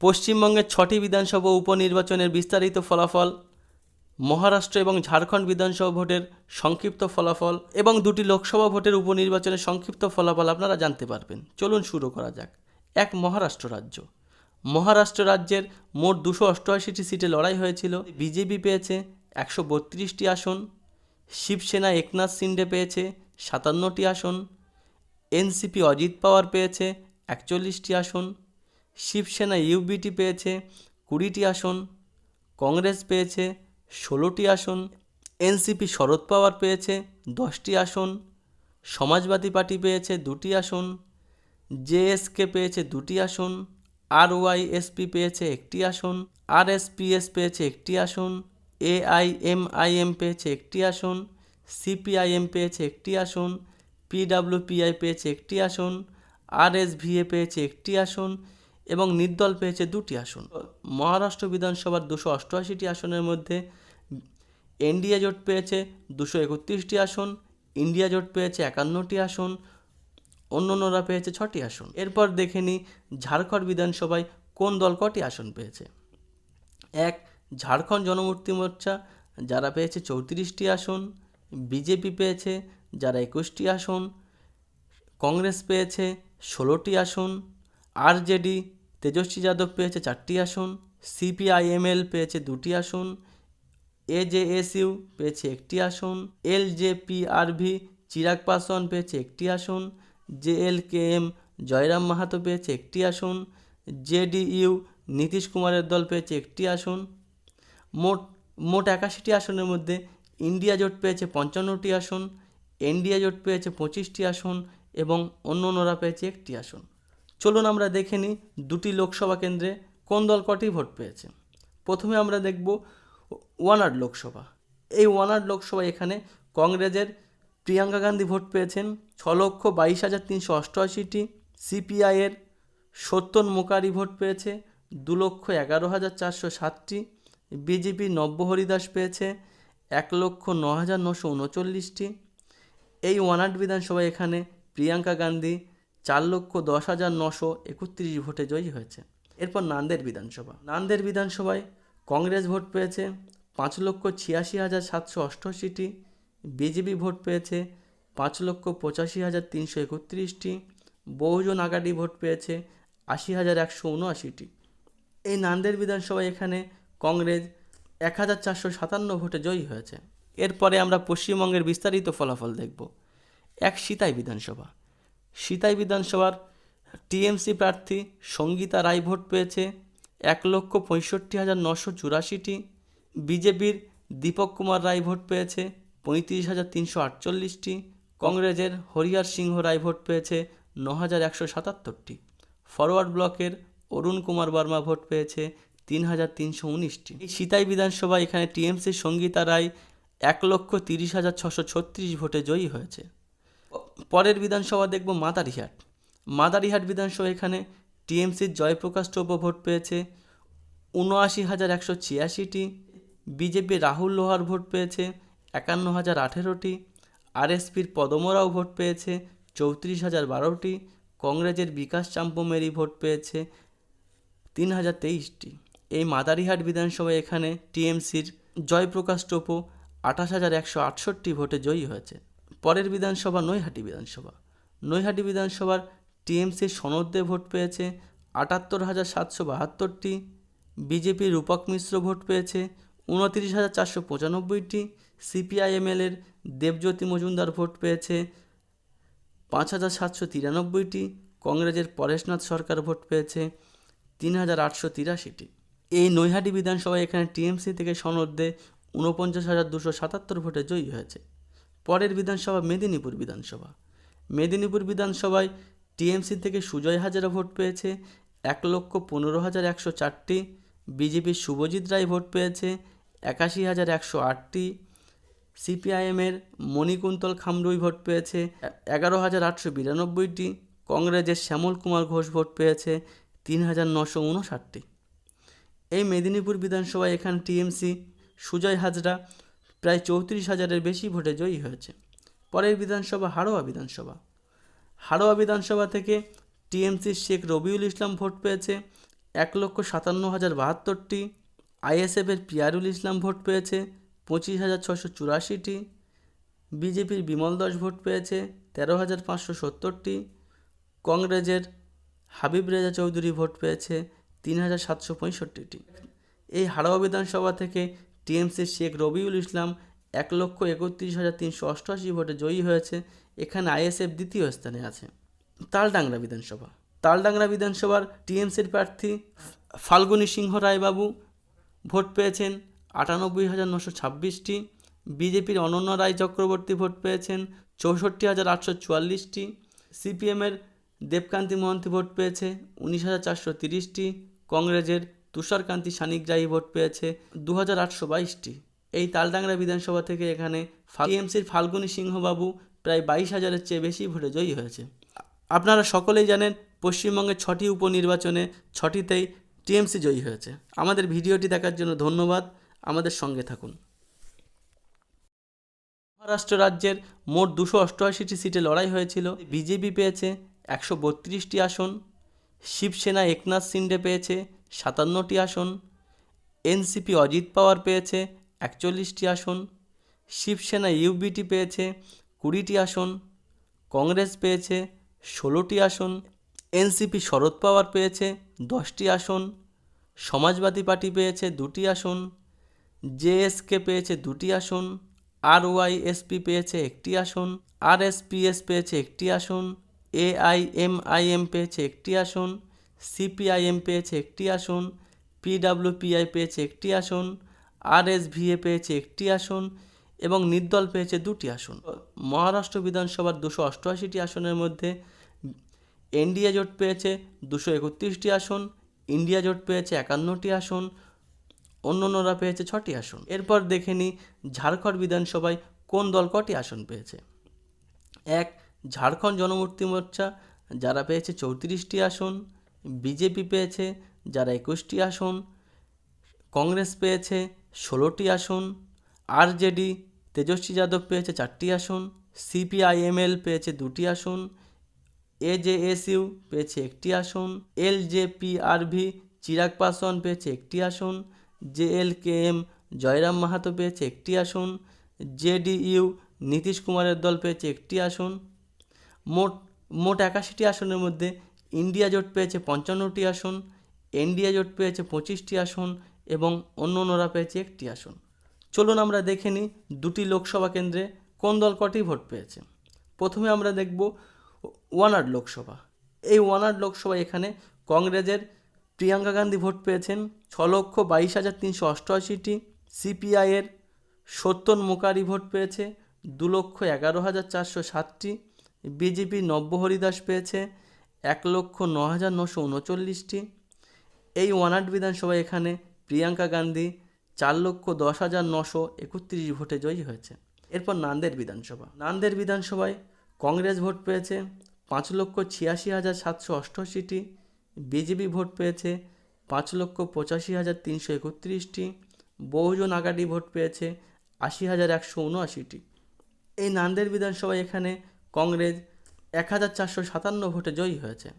পশ্চিমবঙ্গের ছটি বিধানসভা উপনির্বাচনের বিস্তারিত ফলাফল, মহারাষ্ট্র এবং ঝাড়খণ্ড বিধানসভা ভোটের সংক্ষিপ্ত ফলাফল এবং দুটি লোকসভা ভোটের উপনির্বাচনের সংক্ষিপ্ত ফলাফল আপনারা জানতে পারবেন। চলুন শুরু করা যাক। এক, মহারাষ্ট্র রাজ্য। মহারাষ্ট্র রাজ্যের মোট দুশো অষ্টআশিটি সিটে লড়াই হয়েছিল। বিজেপি পেয়েছে একশো বত্রিশটি আসন, শিবসেনা একনাথ সিন্ডে পেয়েছে সাতান্নটি আসন, এনসিপি অজিত পাওয়ার পেয়েছে একচল্লিশটি আসন শিবসেনা ইউবিটি পেয়েছে, কুড়িটি আসন, কংগ্রেস পেয়েছে, ষোলোটি আসন, এনসিপি শরদ পাওয়ার পেয়েছে, দশটি আসন, সমাজবাদী পার্টি পেয়েছে দুটি আসন, জেএসকে পেয়েছে দুটি আসন আর ওয়াইএসপি পেয়েছে একটি আসন, আরএসপিএস পেয়েছে একটি আসন, এআইএমআইএম পেয়েছে একটি আসন, সিপিআইএম পেয়েছে একটি আসন, পিডাব্লিউপিআই পেয়েছে একটি আসন, আরএসভিএ পেয়েছে একটি আসন এবং নির্দল পেয়েছে দুটি আসন। মহারাষ্ট্র বিধানসভার দুশো অষ্টআশিটি আসনের মধ্যে এনডিএ জোট পেয়েছে দুশো একত্রিশটি আসন, ইন্ডিয়া জোট পেয়েছে একান্নটি আসন অন্য অন্যরা পেয়েছে ছটি আসন। এরপর দেখে নিই ঝাড়খণ্ড বিধানসভায় কোন দল কটি আসন পেয়েছে। এক, ঝাড়খণ্ড জনমূর্তি মোর্চা, যারা পেয়েছে চৌত্রিশটি আসন, বিজেপি পেয়েছে যারা একুশটি আসন, কংগ্রেস পেয়েছে ষোলোটি আসন, আরজেডি তেজস্বী যাদব পেয়েছে চারটি আসন সিপিআইএমএল পেয়েছে দুটি আসন এজেএসইউ পেয়েছে একটি আসন এল এলজেপিআরভি চিরাগ পাসওয়ান পেয়েছে একটি আসন জেএলকেএম জয়রাম মাহাতো পেয়েছে একটি আসন জেডিইউ নীতিশ কুমারের দল পেয়েছে একটি আসন। মোট মোট একাশিটি আসনের মধ্যে ইন্ডিয়া জোট পেয়েছে পঞ্চান্নটি আসন এনডিএ জোট পেয়েছে পঁচিশটি আসন এবং অন্য অন্যরা পেয়েছে একটি আসন। চলুন আমরা দেখে নিই দুটি লোকসভা কেন্দ্রে কোন দল কটি ভোট পেয়েছে। প্রথমে আমরা দেখব ওয়ানাড লোকসভা। এই ওয়ানাড লোকসভা এখানে কংগ্রেসের প্রিয়াঙ্কা গান্ধী ভোট পেয়েছেন ছ লক্ষ বাইশ হাজার তিনশো অষ্টআশিটি। সিপিআইয়ের সত্যন মুকারি ভোট পেয়েছে দু লক্ষ এগারো হাজার চারশো সাতটি। বিজেপি নব্য হরিদাস পেয়েছে এক লক্ষ ন হাজার নশো উনচল্লিশটি। এই ওয়ানাড বিধানসভায় এখানে প্রিয়াঙ্কা গান্ধী চার লক্ষ দশ হাজার নশো একত্রিশ ভোটে জয়ী হয়েছে। এরপর নান্দের বিধানসভা। নান্দের বিধানসভায় কংগ্রেস ভোট পেয়েছে পাঁচ লক্ষ ছিয়াশি হাজার সাতশো অষ্টআশিটি, বিজেপি ভোট পেয়েছে পাঁচ লক্ষ পঁচাশি হাজার তিনশো একত্রিশটি, বহুজন আগাডি ভোট পেয়েছে আশি হাজার একশো উনআশিটি। এই নান্দের বিধানসভায় এখানে কংগ্রেস এক হাজার চারশো সাতান্ন ভোটে জয়ী হয়েছে। এরপরে আমরা পশ্চিমবঙ্গের বিস্তারিত ফলাফল দেখব। এক সিতাই বিধানসভা। সিতাই বিধানসভার টিএমসি প্রার্থী সঙ্গীতা রায় ভোট পেয়েছে এক লক্ষ পঁয়ষট্টি হাজার নশো চুরাশিটি। বিজেপির দীপক কুমার রায় ভোট পেয়েছে পঁয়ত্রিশ হাজার তিনশো আটচল্লিশটি। কংগ্রেসের হরিহর সিংহ রায় ভোট পেয়েছে ন হাজার একশো সাতাত্তরটি। ফরওয়ার্ড ব্লকের অরুণ কুমার বর্মা ভোট পেয়েছে তিন হাজার তিনশো উনিশটি। সিতাই বিধানসভা এখানে টিএমসির সঙ্গীতা রায় এক লক্ষ তিরিশ হাজার ছশো ছত্রিশ ভোটে জয়ী হয়েছে। পরের বিধানসভা দেখব মাদারিহাট। মাদারিহাট বিধানসভা এখানে টিএমসির জয়প্রকাশ টোপ ভোট পেয়েছে, উনআশি হাজার একশো ছিয়াশিটি। বিজেপি রাহুল লোহার ভোট পেয়েছে, একান্ন হাজার আঠেরোটি। আরএসপির পদমরাও ভোট পেয়েছে, চৌত্রিশ হাজার বারোটি। কংগ্রেসের বিকাশ চাম্পমেরি ভোট পেয়েছে, তিন হাজার তেইশটি। এই মাদারিহাট বিধানসভায় এখানে টিএমসির জয়প্রকাশ টোপো আঠাশ হাজার একশো আটষট্টি ভোটে জয়ী হয়েছে। পরের বিধানসভা নৈহাটি বিধানসভা। নৈহাটি বিধানসভার টিএমসির সনদে ভোট পেয়েছে আটাত্তর হাজার সাতশো বাহাত্তরটি, বিজেপি রূপক মিশ্র ভোট পেয়েছে উনতিরিশ হাজার চারশো পঁচানব্বইটি সিপিআইএমএলের দেবজ্যোতি মজুমদার ভোট পেয়েছে পাঁচ হাজার সাতশো তিরানব্বইটি, কংগ্রেসের পরেশনাথ সরকার ভোট পেয়েছে তিন হাজার আটশো তিরাশিটি। এই নৈহাটি বিধানসভায় এখানে টিএমসি থেকে সনদে ঊনপঞ্চাশ হাজার দুশো সাতাত্তর ভোটে জয়ী হয়েছে। পরের বিধানসভা মেদিনীপুর বিধানসভা। মেদিনীপুর বিধানসভায় টিএমসি থেকে সুজয় হাজারা ভোট পেয়েছে, এক লক্ষ পনেরো হাজার একশো চারটি। বিজেপির শুভজিৎ রায় ভোট পেয়েছে, একাশি হাজার একশো আটটি। সিপিআইএমের মণিকুন্তল খামরুই ভোট পেয়েছে, এগারো হাজার আটশো বিরানব্বইটি। কংগ্রেসের শ্যামল কুমার ঘোষ ভোট পেয়েছে, তিন হাজার নশো উনষাটটি। এই মেদিনীপুর বিধানসভায় এখানে টিএমসি, সুজয় হাজরা প্রায় চৌত্রিশ হাজারের বেশি ভোটে জয়ী হয়েছে। পরের বিধানসভা, হাড়োয়া বিধানসভা। হাড়োয়া বিধানসভা থেকে টিএমসির শেখ রবিউল ইসলাম ভোট পেয়েছে, এক লক্ষ সাতান্ন হাজার বাহাত্তরটি। আইএসএফের পিয়ারুল ইসলাম ভোট পেয়েছে, পঁচিশ হাজার ছশো চুরাশিটি। বিজেপির বিমল দাস ভোট পেয়েছে, তেরো হাজার পাঁচশো সত্তরটি। কংগ্রেসের হাবিব রেজা চৌধুরী ভোট পেয়েছে, তিন হাজার সাতশো পঁয়ষট্টিটি। এই হাড়োয়া বিধানসভা থেকে টিএমসির শেখ রবিউল ইসলাম এক লক্ষ একত্রিশ হাজার তিনশো অষ্টআশি ভোটে জয়ী হয়েছে, এখানে আইএসএফ দ্বিতীয় স্থানে আছে। তালডাংরা বিধানসভা। তালডাংরা বিধানসভার টিএমসির প্রার্থী ফাল্গুনী সিংহ রায়বাবু ভোট পেয়েছেন আটানব্বই হাজার নশো ছাব্বিশটি। বিজেপির অনন্য রায় চক্রবর্তী ভোট পেয়েছেন চৌষট্টি হাজার আটশো চুয়াল্লিশটি। সিপিএমের দেবকান্তি মহন্তি ভোট পেয়েছে উনিশ হাজার চারশো তিরিশটি। কংগ্রেসের তুষারকান্তি সানিকগ্রাহী ভোট পেয়েছে দু হাজার আটশো বাইশটি। এই তালডাংরা বিধানসভা থেকে এখানে টিএমসির ফাল্গুনী সিংহবাবু প্রায় বাইশ হাজারের চেয়ে বেশি ভোটে জয়ী হয়েছে। আপনারা সকলেই জানেন পশ্চিমবঙ্গের ছটি উপনির্বাচনে ছটিতেই টিএমসি জয়ী হয়েছে। আমাদের ভিডিওটি দেখার জন্য ধন্যবাদ। আমাদের সঙ্গে থাকুন। মহারাষ্ট্র রাজ্যের মোট দুশো অষ্টআশিটি সিটে লড়াই হয়েছিল। বিজেপি পেয়েছে একশো বত্রিশটি আসন। শিবসেনা একনাথ সিন্ডে পেয়েছে সাতান্নটি আসন, এনসিপি অজিত পাওয়ার পেয়েছে একচল্লিশটি আসন, শিবসেনা ইউবিটি পেয়েছে কুড়িটি আসন, কংগ্রেস পেয়েছে ষোলোটি আসন, এনসিপি শরদ পাওয়ার পেয়েছে দশটি আসন, সমাজবাদী পার্টি পেয়েছে দুটি আসন, জেএসকে পেয়েছে দুটি আসন আর ওয়াইএসপি পেয়েছে একটি আসন আর পেয়েছে একটি আসন, এআইএমআইএম পেয়েছে একটি আসন সিপিআইএম পেয়েছে একটি আসন পিডাব্লিউপিআই পেয়েছে একটি আসন আরএসভিএ পেয়েছে একটি আসন এবং নির্দল পেয়েছে দুটি আসন। মহারাষ্ট্র বিধানসভার দুশো অষ্টআশিটি আসনের মধ্যে এনডিএ জোট পেয়েছে দুশো একত্রিশটি আসন ইন্ডিয়া জোট পেয়েছে একান্নটি আসন, অন্যান্যরা পেয়েছে ছটি আসন। এরপর দেখে নিই ঝাড়খণ্ড বিধানসভায় কোন দল কটি আসন পেয়েছে। এক, ঝাড়খণ্ড জনমূর্তি মোর্চা, যারা পেয়েছে চৌত্রিশটি আসন। বিজেপি পেয়েছে, যারা একুশটি আসন, কংগ্রেস পেয়েছে ষোলোটি আসন, আরজেডি তেজস্বী যাদব পেয়েছে চারটি আসন, সিপিআইএমএল পেয়েছে দুটি আসন, এজেএসইউ পেয়েছে একটি আসন এল এলজেপিআরভি চিরাগ পাসওয়ান পেয়েছে একটি আসন, জেএলকেএম জয়রাম মাহাতো পেয়েছে একটি আসন, জেডিইউ নীতিশ কুমারের দল পেয়েছে একটি আসন। মোট মোট একাশিটি আসনের মধ্যে ইন্ডিয়া জোট পেয়েছে পঞ্চান্নটি আসন, এনডিএ জোট পেয়েছে পঁচিশটি আসন এবং অন্যান্যরা পেয়েছে একটি আসন। চলুন আমরা দেখে নিই দুটি লোকসভা কেন্দ্রে কোন দল কটি ভোট পেয়েছে। প্রথমে আমরা দেখব ওয়ানাড লোকসভা। এই ওয়ানাড লোকসভা এখানে কংগ্রেসের প্রিয়াঙ্কা গান্ধী ভোট পেয়েছেন ছ লক্ষ বাইশ হাজার তিনশো অষ্টআশিটি, সিপিআইয়ের সত্যন মুকারি ভোট পেয়েছে দু লক্ষ এগারো হাজার চারশো সাতটি, বিজেপি নব্য হরিদাস পেয়েছে এক লক্ষ ন হাজার নশো উনচল্লিশটি। এই ওয়ানাড বিধানসভা এখানে প্রিয়াঙ্কা গান্ধী চার লক্ষ দশ হাজার নশো একত্রিশ ভোটে জয়ী হয়েছে। এরপর নান্দের বিধানসভা। নান্দের বিধানসভায় কংগ্রেস ভোট পেয়েছে পাঁচ লক্ষ ছিয়াশি হাজার সাতশো অষ্টআশিটি। বিজেপি ভোট পেয়েছে পাঁচ লক্ষ পঁচাশি হাজার তিনশো একত্রিশটি। বহুজন আগাডি ভোট পেয়েছে আশি হাজার একশো উনআশিটি। এই নান্দের বিধানসভায় এখানে কংগ্রেস এক হাজার চারশো সাতান্ন ভোটে জয়ী হয়েছে।